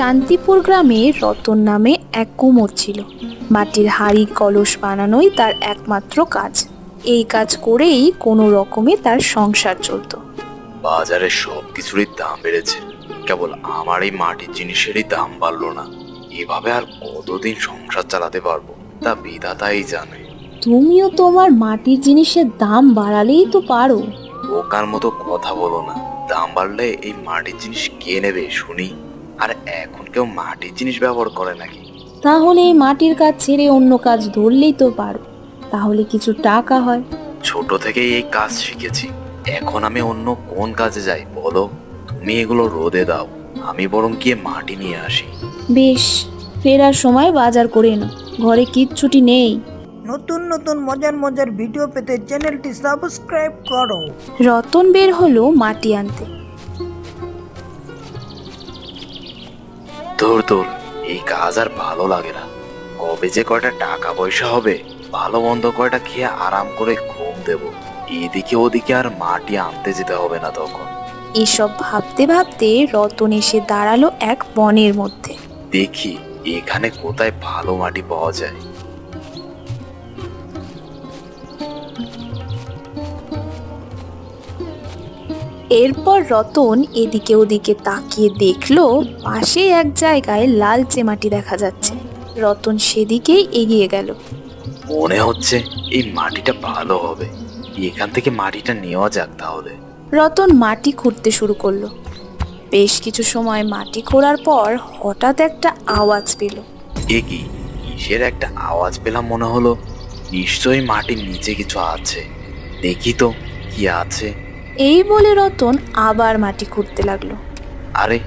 শান্তিপুর গ্রামে রতন নামে এক কুমোর ছিল। মাটির হাড়ি কলস বানানোই তার একমাত্র কাজ। এই কাজ করেই কোনো রকমে তার সংসার চলতো। বাজারে সব কিছুরই দাম বেড়েছে। কেবল আমার এই মাটির জিনিসেরই দাম বাড়লো না। এভাবে আর কতদিন সংসার চালাতে পারব তা বিধাতাই জানে। তুমিও তোমার মাটির জিনিসের দাম বাড়ালেই তো পারো। বোকার মতো কথা বলো না। দাম বাড়লে এই মাটির জিনিস কে নেবে শুনি। আর এখন কেউ মাটির জিনিস ব্যবহার করে নাকি? তাহলে এই মাটির কাজ ছেড়ে অন্য কাজ ধরলেই তো পারো। তাহলে কিছু টাকা হয়। ছোট থেকেই এই কাজ শিখেছি। এখন আমি অন্য কোন কাজে যাই বলো? তুমি এগুলো রোদে দাও। আমি বরং গিয়ে মাটি নিয়ে আসি। বেশ ফেরার সময় বাজার করে এনো ঘরে কিচ্ছুটি নেই। নতুন নতুন মজার মজার ভিডিও পেতে চ্যানেলটি সাবস্ক্রাইব করো। রতন বের হলো মাটি আনতে। তোর তোর এই কাজ আর ভালো লাগে না। কবে যে কয়টা টাকা পয়সা হবে ভালো মন্দ কয়টা খেয়ে আরাম করে ঘুম দেব। এদিকে ওদিকে আর মাটি আনতে যেতে হবে না তখন। এসব ভাবতে ভাবতে রতন এসে দাঁড়াল এক বনের মধ্যে। দেখি এখানে কোথায় ভালো মাটি পাওয়া যায়। এরপর রতন এদিকে ওদিকে তাকিয়ে দেখল পাশে এক জায়গায় লালচে মাটি দেখা যাচ্ছে। রতন সেদিকেই এগিয়ে গেল। মনে হচ্ছে এই মাটিটা ভালো হবে। এখান থেকে মাটিটা নেওয়া যাক তাহলে। রতন মাটি খুঁড়তে শুরু করল। বেশ কিছু সময় মাটি খোঁড়ার পর হঠাৎ একটা আওয়াজ পেল। এ কি কিসের একটা আওয়াজ পেলাম মনে হলো? নিশ্চয়ই মাটির নিচে কিছু আছে। দেখি তো কি আছে। এই বলে রতন আবার মাটি খুঁড়তে লাগল। আরে,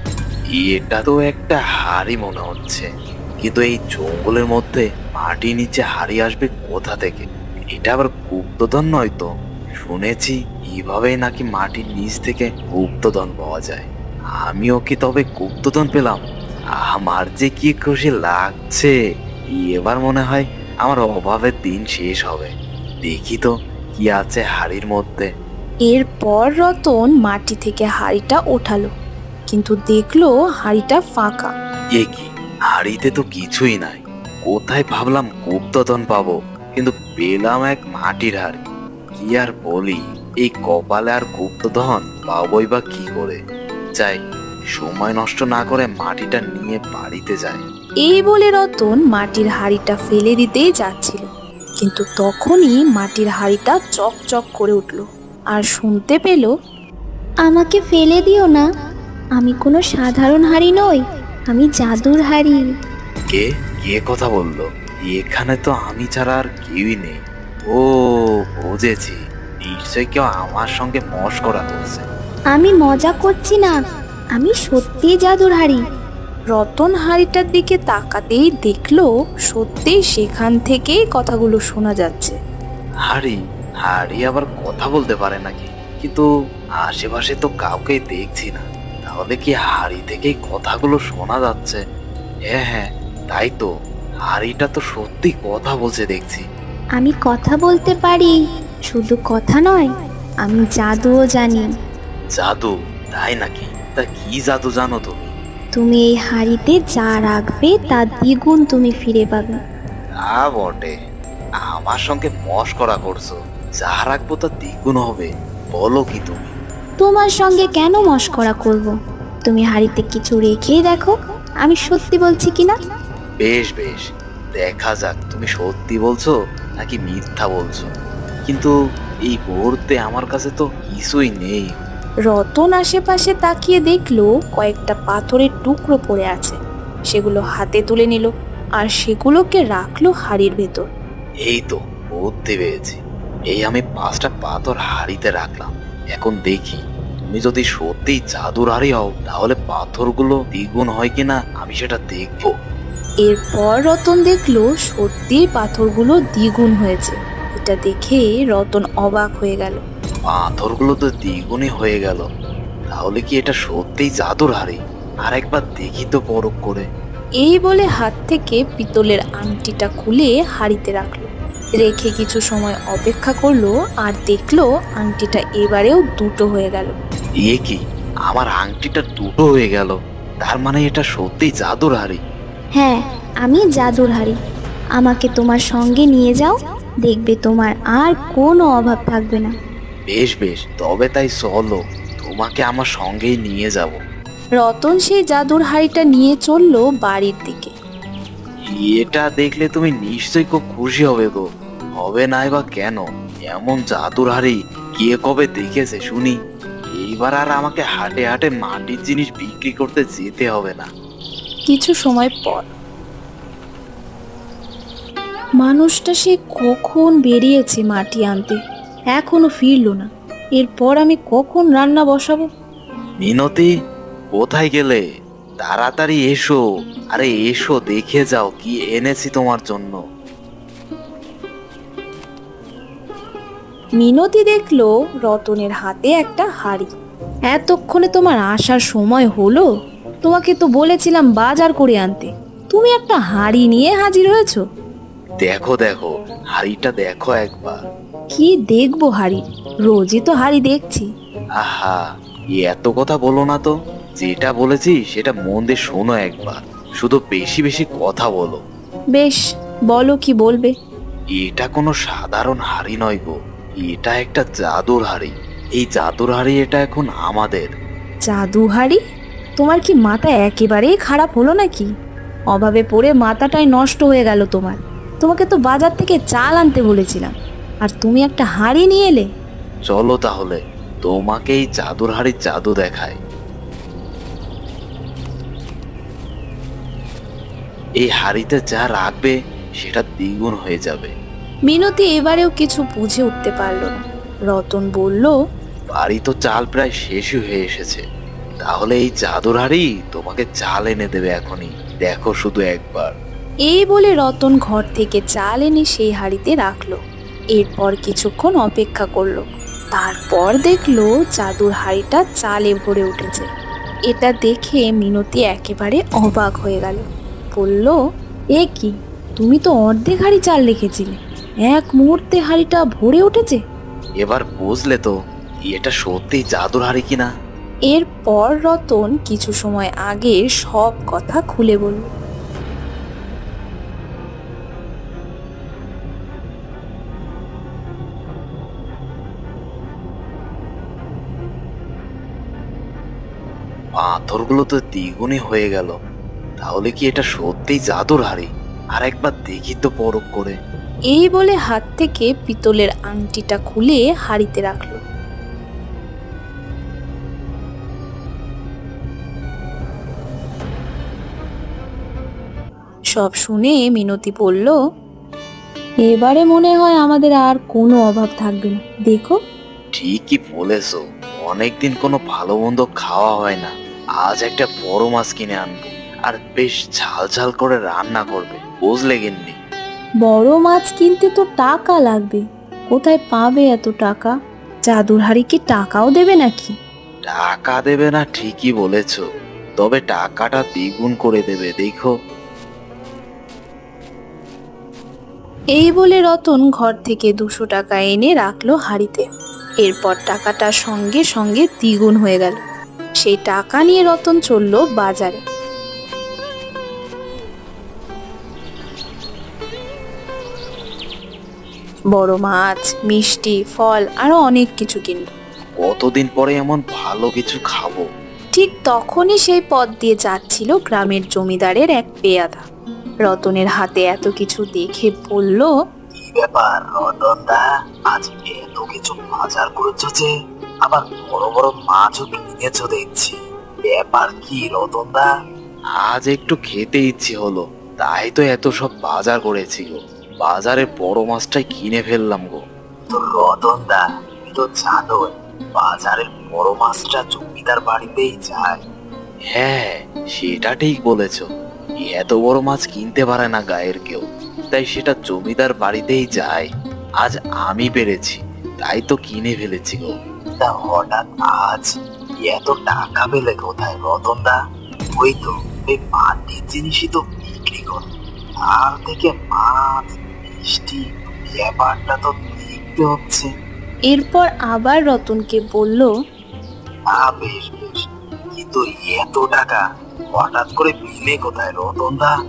এটা তো একটা হাড়ি মনে হচ্ছে। কিন্তু এই জঙ্গলের মধ্যে মাটির নিচে হাড়ি আসবে কোথা থেকে? এটা আবার গুপ্তধন নয় তো? শুনেছি এইভাবেই নাকি মাটির নিচ থেকে গুপ্তধন পাওয়া যায়। আমিও কি তবে গুপ্তধন পেলাম? আমার যে কি খুশি লাগছে। এবার মনে হয় আমার অভাবের দিন শেষ হবে। দেখি তো কি আছে হাড়ির মধ্যে। এরপর রতন মাটি থেকে হাড়িটা ওঠালো কিন্তু দেখল হাড়িটা ফাঁকা। এ কি? হাড়িতে তো কিছুই নাই। কোথায় ভাবলাম গুপ্তধন পাবো কিন্তু পেলাম এক মাটির হাড়ি। কি আর বলি এই কপালে আর গুপ্তধন পাবই বা কি করে? যাই সময় নষ্ট না করে মাটিটা নিয়ে বাড়িতে যাই। এই বলে রতন মাটির হাড়িটা ফেলে দিতেই যাচ্ছিল কিন্তু তখনই মাটির হাড়িটা চকচক করে উঠল। আর শুনতে পেল আমাকে ফেলে দিও না। আমি কোনো সাধারণ হাড়ি নই আমি জাদুর হাড়ি। কে? কে কথা বলল? এখানে তো আমি ছাড়া আর কেউই নেই। ও বুঝেছি। নিশ্চয় কেউ আমার সঙ্গে মস্করা করছে আমি মজা করছি না। আমি সত্যি জাদুর হাড়ি। রতন হাড়িটার দিকে তাকাতেই দেখল সত্যিই সেখান থেকেই কথাগুলো শোনা যাচ্ছে। হাড়ি? হাড়ি আবার কথা বলতে পারে নাকি? কিন্তু আশেপাশে তো কাউকে দেখছি না। তাহলে কি হাড়ি থেকেই কথাগুলো শোনা যাচ্ছে? হ্যাঁ হ্যাঁ তাই তো। হাড়িটা তো সত্যি কথা বলছে দেখছি। আমি কথা বলতে পারি শুধু কথা নয় আমি জাদুও জানি। জাদু? তাই নাকি? তা কি জাদু জানো তুমি? তুমি এই হাড়িতে যা রাখবে তা দ্বিগুণ তুমি ফিরে পাবে। তা বটে। আমার সঙ্গে মস্করা করছ। যা রাখব তা দ্বিগুণ হবে বলো কি তুমি? তোমার সঙ্গে কেন মস্করা করব। তুমি হাড়িতে কিছু রেখেই দেখো আমি সত্যি বলছি কিনা বেশ বেশ দেখা যাক তুমি সত্যি বলছো নাকি মিথ্যা বলছো? কিন্তু এই মুহূর্তে আমার কাছে তো কিছুই নেই। রতন আশেপাশে তাকিয়ে দেখল কয়েকটা পাথরের টুকরো পড়ে আছে। সেগুলো হাতে তুলে নিল আর সেগুলোকে রাখল হাড়ির ভেতর। এই তো বুদ্ধি পেয়েছি। এই আমি পাঁচটা পাথর হাড়িতে রাখলাম। এখন দেখি তুমি যদি সত্যি জাদুর হাড়ি হও তাহলে পাথরগুলো দ্বিগুণ হয় কিনা আমি সেটা দেখব। এরপর রতন দেখল সত্যি পাথরগুলো দ্বিগুণ হয়েছে। এটা দেখে রতন অবাক হয়ে গেল। পাথরগুলো তো দ্বিগুণই হয়ে গেল। তাহলে কি এটা সত্যিই জাদুর হাড়ি? আর একবার দেখি তো পরখ করে। এই বলে হাত থেকে পিতলের আংটিটা খুলে হাড়িতে রাখল। রেখে কিছু সময় অপেক্ষা করল আর দেখল আংটিটা এবারেও দুটো হয়ে গেল। এ কি? আমার আংটিটা দুটো হয়ে গেল। তার মানে এটা সত্যি জাদুর হাড়ি। হ্যাঁ আমি জাদুর হারি আমাকে তোমার সঙ্গে নিয়ে যাও দেখবে তোমার আর কোনো অভাব থাকবে না। বেশ বেশ তবে তাই চলো তোমাকে আমার সঙ্গেই নিয়ে যাব। রতন সেই জাদুর হাড়িটা নিয়ে চলল বাড়ির দিকে। এটা দেখলে তুমি নিশ্চয়ই খুব খুশি হবে গো। হবে নাই বা কেন? এমন জাদুর হাড়ি কে কবে দেখেছে শুনি? এইবার আর আমাকে হাটে হাটে মাটির জিনিস বিক্রি করতে যেতে হবে না। কিছু সময় পর। মানুষটা সে কখন বেরিয়েছে মাটি আনতে এখনও ফিরল না। এরপর আমি কখন রান্না বসাবো? মিনতি কোথায় গেলে? তাড়াতাড়ি এসো। আরে এসো দেখে যাও কি এনেছি তোমার জন্য। মিনতি দেখল রতনের হাতে একটা হাড়ি। এতক্ষণে তোমার আসার সময় হলো? তোমাকে তো বলেছিলাম বাজার করে আনতে। তুমি একটা হাড়ি নিয়ে হাজির হয়েছো? দেখো দেখো হাড়িটা দেখো একবার। কি দেখব হাড়ি? রোজই তো হাড়ি দেখছি। আহা এত কথা বলো না তো। যেটা বলেছি সেটা মন দিয়ে শোনো একবার। শুধু বেশি বেশি কথা বলো। বেশ বলো কি বলবে? এটা কোনো সাধারণ হাড়ি নয় গো। এটা একটা জাদুর হাড়ি। এই জাদুর হাড়ি এটা এখন আমাদের। জাদু হাড়ি? তোমার কি মাথা একেবারেই খারাপ হলো নাকি? অভাবে পড়ে মাথাটাই নষ্ট হয়ে গেল তোমার। তোমাকে তো বাজার থেকে চাল আনতে বলেছিলাম। আর তুমি একটা হাড়ি নিয়ে এলে। চলো তাহলে তোমাকে এই জাদুর হাড়ির জাদু দেখায় এই হাড়িতে যা রাখবে সেটা দ্বিগুণ হয়ে যাবে। মিনতি এবারেও কিছু বুঝে উঠতে পারল না। রতন বলল বাড়ি তো চাল প্রায় শেষই হয়ে এসেছে। তাহলে এই জাদুর হাড়ি তোমাকে চাল এনে দেবে এখনই। দেখো শুধু একবার। এই বলে রতন ঘর থেকে চাল এনে সেই হাড়িতে রাখল। এরপর কিছুক্ষণ অপেক্ষা করল। তারপর দেখল জাদুর হাড়িটা চালে ভরে উঠেছে। এটা দেখে মিনতি একেবারে অবাক হয়ে গেল। বলল এ কি? তুমি তো অর্ধেক হাড়ি চাল রেখেছিলে। এক মুহূর্তে হাড়িটা ভরে উঠেছে। এবার বুঝলে তো এটা সত্যি জাদুর হাড়ি কিনা? এরপর রতন কিছু সময় আগে সব কথা খুলে বলল। পাথরগুলো তো দ্বিগুণই হয়ে গেল। তাহলে কি এটা সত্যিই জাদুর হাড়ি? আর একবার দেখি তো পরখ করে। এই বলে হাত থেকে পিতলের আংটিটা খুলে হাড়িতে রাখল। সব শুনে মিনতি বলল, এবারে মনে হয় আমাদের আর কোনো অভাব থাকবে না। দেখো। ঠিকই বলেছ। অনেকদিন কোনো ভালো মন্দ খাওয়া হয় না। আজ একটা বড় মাছ কিনে আনব। আর বেশ ঝাল ঝাল করে রান্না করবে। বুঝলে গিন্নি? বড় মাছ কিনতে তো টাকা লাগবে। কোথায় পাবে এত টাকা? জাদুর হাড়ি কি টাকাও দেবে নাকি? টাকা দেবে না ঠিকই বলেছ। তবে টাকাটা দ্বিগুণ করে দেবে দেখো। এই বলে রতন ঘর থেকে দুশো টাকা এনে রাখল হাড়িতে। এরপর টাকাটা সঙ্গে সঙ্গে দ্বিগুণ হয়ে গেল। সেই টাকা নিয়ে রতন চলল বাজারে। বড় মাছ মিষ্টি ফল আরও অনেক কিছু কিনল কতদিন পরে এমন ভালো কিছু খাব? ঠিক তখনই সেই পথ দিয়ে যাচ্ছিল গ্রামের জমিদারের এক পেয়াদা। রতনের হাতে এত কিছু দেখে বলল ব্যাপার রতনদা আজ এত কিছু বাজার করেছ যে আবার বড় বড় মাছও কিনেছো দেখছি। ব্যাপার কি রতনদা আজ একটু খেতে ইচ্ছে হলো তাই তো এত সব বাজার করেছি গো। বাজারে বড় মাছটাই কিনে ফেললাম গো। রতনদা তুমি তো জানোই বাজারের বড় মাছটা জমিদার বাড়িতেই যায়। হ্যাঁ সেটা ঠিক বলেছ। এত বড় মাছ কিনতে পারে না গায়ের কেউ। তাই সেটা জমিদার বাড়িতেই যায়। আজ আমি পেরেছি তাই তো কিনে ফেলেছি গো। তা হঠাৎ আজ এত টাকা পেলে কোথায় রতনদা? ওই তো এই মাটির জিনিসই তো বিক্রি করে। আর থেকে মাছ মিষ্টি ব্যাপারটা তো দেখতে হচ্ছে। এরপর আবার রতনকে বলল তা বেশ। বেশ কিন্তু এত টাকা হঠাৎ করে বিলে কোথায় রতনদা?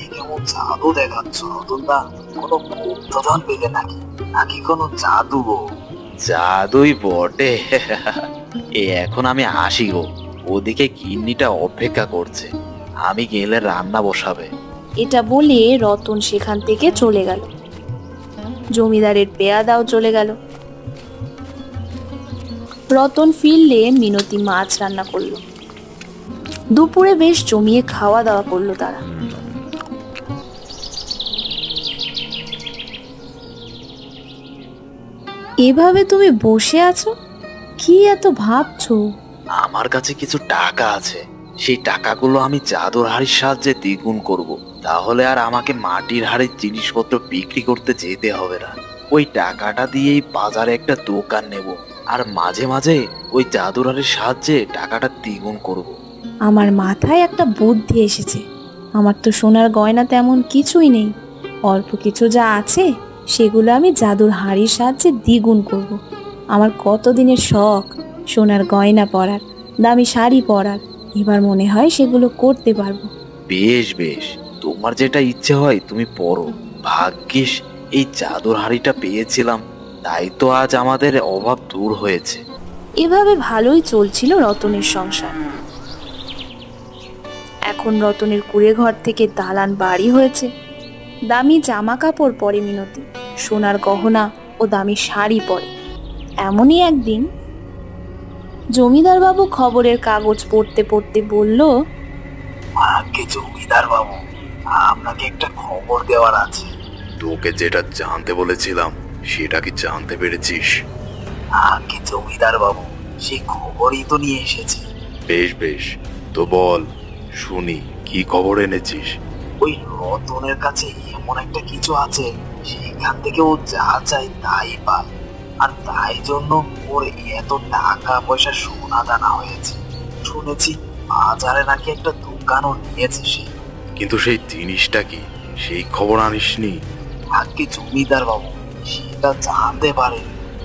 এ কেমন জাদু দেখাচ্ছ রতনদা? কোনো গুপ্তধন পেলে নাকি? নাকি কোনো জাদু গো? জাদুই বটে। এ এখন আমি আসি গো। ওদিকে গিন্নিটা অপেক্ষা করছে। আমি গেলে রান্না বসাবে। এটা বলে রতন সেখান থেকে চলে গেল। জমিদারের পেয়াদাও চলে গেল। রতন ফিরলে মিনতি মাছ রান্না করল। দুপুরে বেশ জমিয়ে খাওয়া দাওয়া করল তারা। এভাবে তুমি বসে আছো? কি এত ভাবছ? আমার কাছে কিছু টাকা আছে। সেই টাকাগুলো আমি জাদুর হাড়ির সাহায্যে দ্বিগুণ করব। তাহলে আর আমাকে মাটির হাড়ের জিনিসপত্র বিক্রি করতে যেতে হবে না। ওই টাকাটা দিয়েই বাজারে একটা দোকান নেব আর মাঝে মাঝে ওই জাদুর হাড়ির সাহায্যে টাকাটা দ্বিগুণ করব। আমার মাথায় একটা বুদ্ধি এসেছে। আমার তো সোনার গয়না তেমন কিছুই নেই। অল্প কিছু যা আছে সেগুলো আমি জাদুর হাড়ির সাহায্যে দ্বিগুণ করব। আমার কত দিনের শখ সোনার গয়না পরার দামি শাড়ি পরার এবার মনে হয় সেগুলো করতে পারব। বেশ বেশ। তোমার যেটা ইচ্ছে হয় তুমি পড়ো। ভাগ্যিস এই জাদুর হাড়িটা পেয়েছিলাম। তাই তো আজ আমাদের অভাব দূর হয়েছে। এভাবে ভালোই চলছিল রতনের সংসার। এখন রতনের কুড়ে ঘর থেকে দালান বাড়ি হয়েছে। দামি জামা কাপড় পরে মিনতি সোনার গহনা ও দামি শাড়ি পরে। এমনই একদিন জমিদার বাবু খবরের কাগজ পড়তে পড়তে বলল আগে জমিদার বাবু আপনাকে একটা খবর দেওয়ার আছে। তোকে যেটা জানতে বলেছিলাম সেটা কি জানতে পেরেছিস? আগে জমিদার বাবু সেই খবরই তো নিয়ে এসেছি। বেশ বেশ। তো বল শুনি কি খবর এনেছিস? ওই রতনের কাছে এমন একটা কিছু আছে সেখান থেকে ও যা চায় তাই পায়। আর তাই জন্য ওর এত টাকা পয়সা সোনা দানা হয়েছে। শুনেছি বাজারে নাকি একটা দোকানও নিয়েছে সে। কিন্তু সেই জিনিসটা কি? সেই খবর আনিসনি? আজকে জমিদার বাবু সেটা জানতে পারে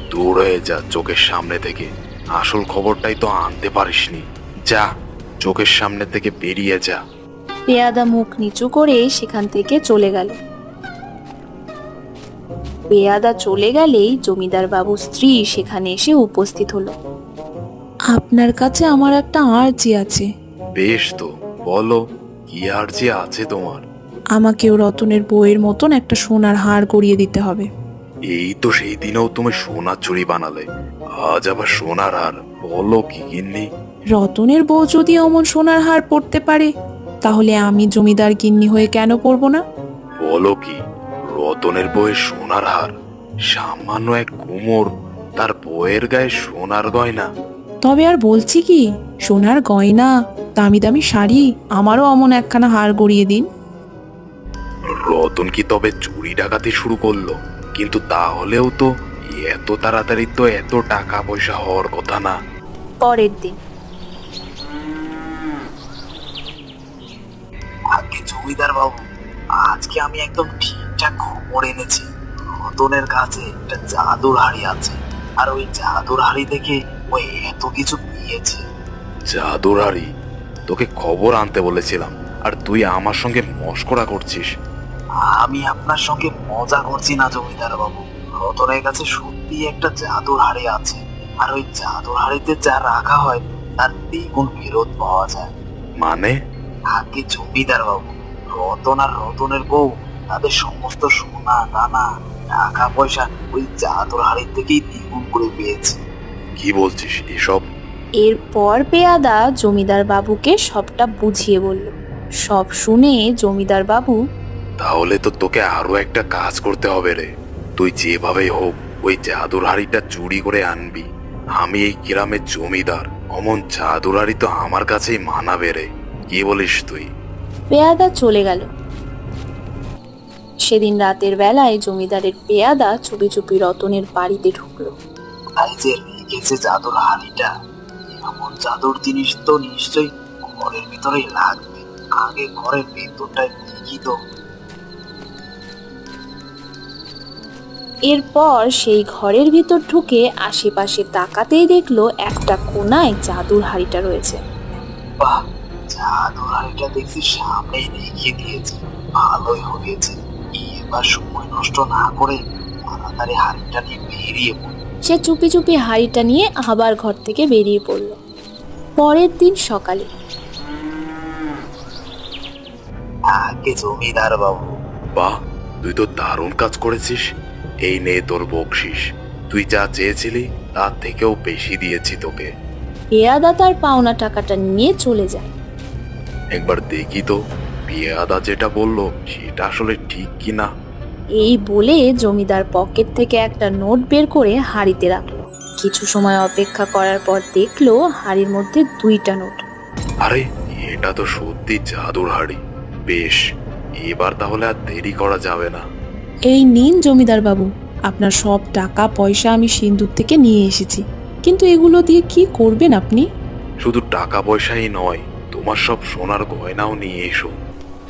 দূর হয়ে যা চোখের সামনে থেকে। আসল খবরটাই তো আনতে পারিসনি। যা চোখের সামনে থেকে বেরিয়ে যা। পেয়াদা মুখ নিচু করে সেখান থেকে চলে গেল। পেয়াদা চলে গেলেই জমিদার বাবুর স্ত্রী সেখানে এসে উপস্থিত হলো। আপনার কাছে আমার একটা আর্জি আছে। বেশ তো বলো। কি আর যে আছে তোমার? আমাকেও রতনের বইয়ের মতন একটা সোনার হার গড়িয়ে দিতে হবে। এই তো সেই দিনেও তুমি সোনার চুরি বানালে। আজ আবার সোনার আর বলো কি গিন্নি? রতনের বউ যদি অমন সোনার হার পড়তে পারে তাহলে আমি জমিদার গিন্নি হয়ে কেন পরবো না? বলো কি রতনের বইয়ের সোনার হার সামান্য এক কুমোর তার বউয়ের গায়ে সোনার গয়না। তবে আর বলছি কি সোনার গয়না দামি দামি শাড়ি আমারও অমন একখানা হার গড়িয়ে দিন। রতন কি তবে চুরি ডাকাতি শুরু করল? কিন্তু তাহলেও তো এত তাড়াতাড়ি তো এত টাকা পয়সা হওয়ার কথা না। পরের দিন। আগে জমিদার বাবু আজকে আমি একদম ঠিকঠাক খবর এনেছি। রতনের কাছে একটা জাদুর হাড়ি আছে আর ওই জাদুর হাড়ি থেকে ওই এত কিছু পেয়েছে। জাদুর হাড়ি? তোকে খবর আনতে বলেছিলাম। আর তুই আমার সঙ্গে মস্করা করছিস। আমি আপনার সঙ্গে মজা করছি না জমিদার বাবু। রতনের কাছে সত্যি একটা জাদুর হাড়ি আছে। আর ওই জাদুর হাড়িতে যা রাখা হয় তার দ্বিগুণ ফেরত পাওয়া যায়। মানে? আগে জমিদার বাবু রতন আর রতনের বউ তাদের সমস্ত সোনা দানা টাকা পয়সা ওই জাদুর হাড়ির থেকেই দ্বিগুণ করে পেয়েছে। কি বলছিস এসব? এরপর পেয়াদা জমিদার বাবুকে সবটা বুঝিয়ে বলল। সব শুনে জমিদার বাবু তাহলে তো তোকে আরও একটা কাজ করতে হবে রে। তুই যেভাবেই হোক ওই জাদুর হাড়িটা চুরি করে আনবি। আমি এই গ্রামের জমিদার অমন জাদুর হাড়ি তো আমার কাছেই মানাবে রে। কি বলিস তুই? পেয়াদা চলে গেল। সেদিন রাতের বেলায় জমিদারের পেয়াদা চুপি চুপি রতনের বাড়িতে ঢুকলো। তাই যে জাদুর হাড়িটা। এমন জাদুর জিনিস তো নিশ্চয়ই ঘরের ভিতরেই লাগবে। আগে ঘরের ভেতরটায় দেখি তো এরপর সেই ঘরের ভিতর ঢুকে আশেপাশে তাকাতেই দেখল একটা কোনায় জাদুর হাড়িটা রয়েছে। বাহ জাদুর হাড়িটা দেখছি সামনেই রেখে দিয়েছে। ভালোই হয়েছে। এবার সময় নষ্ট না করে তাড়াতাড়ি হাড়িটা নিয়ে বেরিয়ে পড়ি। সে চুপি চুপি হাঁড়িটা নিয়ে আবার ঘর থেকে বেরিয়ে পড়ল। পরের দিন সকালে। আগে জমিদার বাবু। বাহ তুই তো দারুণ কাজ করেছিস। এই নে তোর বকশিস। তুই যা চেয়েছিলি তার থেকেও বেশি দিয়েছি তোকে। পেয়াদা তার পাওনা টাকাটা নিয়ে চলে যায়। একবার দেখি তো পিয়াদা যেটা বলল সেটা আসলে ঠিক কি না এই বলে জমিদার পকেট থেকে একটা নোট বের করে হাঁড়িতে রাখল। কিছু সময় অপেক্ষা করার পর দেখল হাঁড়ির মধ্যে দুইটা নোট। আরে এটা তো সত্যি জাদুর হাড়ি। বেশ এবার তাহলে আর দেরি করা যাবে না। এই নিন জমিদার বাবু আপনার সব টাকা পয়সা আমি সিন্দুক থেকে নিয়ে এসেছি। কিন্তু এগুলো দিয়ে কি করবেন আপনি? শুধু টাকা পয়সাই নয় তোমার সব সোনার গয়নাও নিয়ে এসো।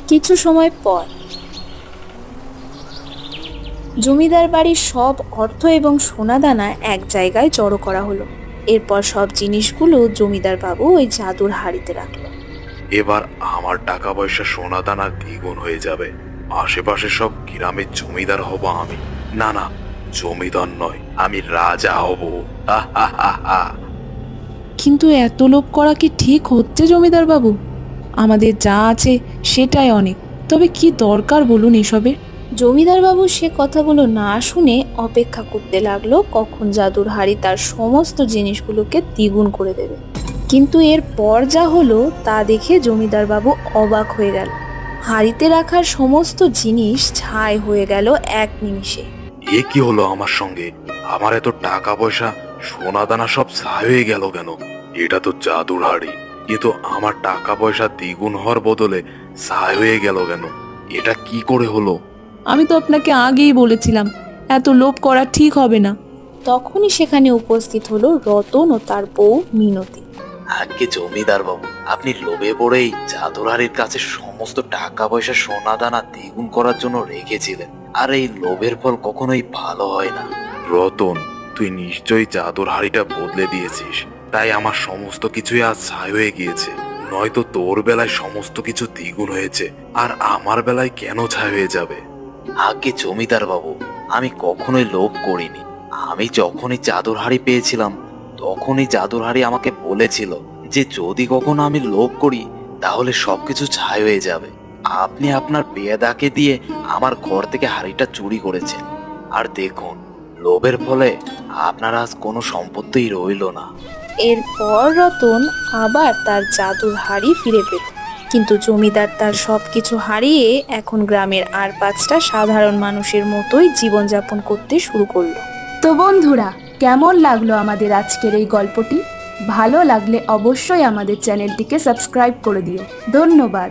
কিছু সময় পর জমিদার বাড়ির সব অর্থ এবং সোনাদানা এক জায়গায় জড়ো করা হলো। এরপর সব জিনিসগুলো জমিদার বাবু ওই জাদুর হাড়িতে রাখল। এবার আমার টাকা পয়সা সোনা দানা দ্বিগুণ হয়ে যাবে। আশেপাশে সব গ্রামের জমিদার হব আমি। না না জমিদার নয় আমি রাজা হব। কিন্তু এত লোভ করা কি ঠিক হচ্ছে জমিদার বাবু? আমাদের যা আছে সেটাই অনেক। তবে কি দরকার বলুন এসবে? জমিদার বাবু সে কথাগুলো না শুনে অপেক্ষা করতে লাগল, কখন জাদুর হাড়ি তার সমস্ত জিনিসগুলোকে দ্বিগুণ করে দেবে। কিন্তু এর পর যা হলো, তা দেখে জমিদার বাবু অবাক হয়ে গেল। হাড়িতে রাখার সমস্ত জিনিস ছাই হয়ে গেল এক নিমিষে। এ কি হলো আমার সঙ্গে? আমার এত টাকা পয়সা সোনা দানা সব ছাই হয়ে গেল কেন? এটা তো জাদুর হাড়ি। কিন্তু আমার টাকা পয়সা দ্বিগুণ হওয়ার বদলে ছাই হয়ে গেল কেন? এটা কি করে হলো? আমি তো আপনাকে আগেই বলেছিলাম এত লোভ করা ঠিক হবে না। তখনই সেখানে উপস্থিত হলো রতন ও তার বউ মিনতি। আগে জমিদার বাবু আপনি লোভে পড়েই জাদুরারির কাছে সমস্ত টাকা পয়সা সোনা দানা দ্বিগুণ করার জন্য রেখেছিলেন। আর এই লোভের ফল কখনোই ভালো হয় না। রতন তুই নিশ্চয়ই জাদুর হাড়িটা বদলে দিয়েছিস। তাই আমার সমস্ত কিছুই আজ ছাই হয়ে গিয়েছে। নয়তো তোর বেলায় সমস্ত কিছু দ্বিগুণ হয়েছে। আর আমার বেলায় কেন ছাই হয়ে যাবে? আগে জমিদার বাবু, আমি কখনোই লোভ করিনি। আমি যখনই জাদুর হাড়ি পেয়েছিলাম, তখনই জাদুর হাড়ি আমাকে বলেছিল যে যদি কখনো আমি লোভ করি, তাহলে সবকিছু ছাই হয়ে যাবে। আপনি আপনার বেয়াদাকে দিয়ে আমার ঘর থেকে হাড়িটা চুরি করেছেন। আর দেখুন, লোভের ফলে আপনার আজ কোনো সম্পত্তিই রইল না। এরপর রতন আবার তার জাদুর হাড়ি ফিরে পেল। কিন্তু জমিদার তার সব কিছু হারিয়ে এখন গ্রামের আর পাঁচটা সাধারণ মানুষের মতোই জীবনযাপন করতে শুরু করল। তো বন্ধুরা, কেমন লাগল আমাদের আজকের এই গল্পটি? ভালো লাগলে অবশ্যই আমাদের চ্যানেলটিকে সাবস্ক্রাইব করে দিও। ধন্যবাদ।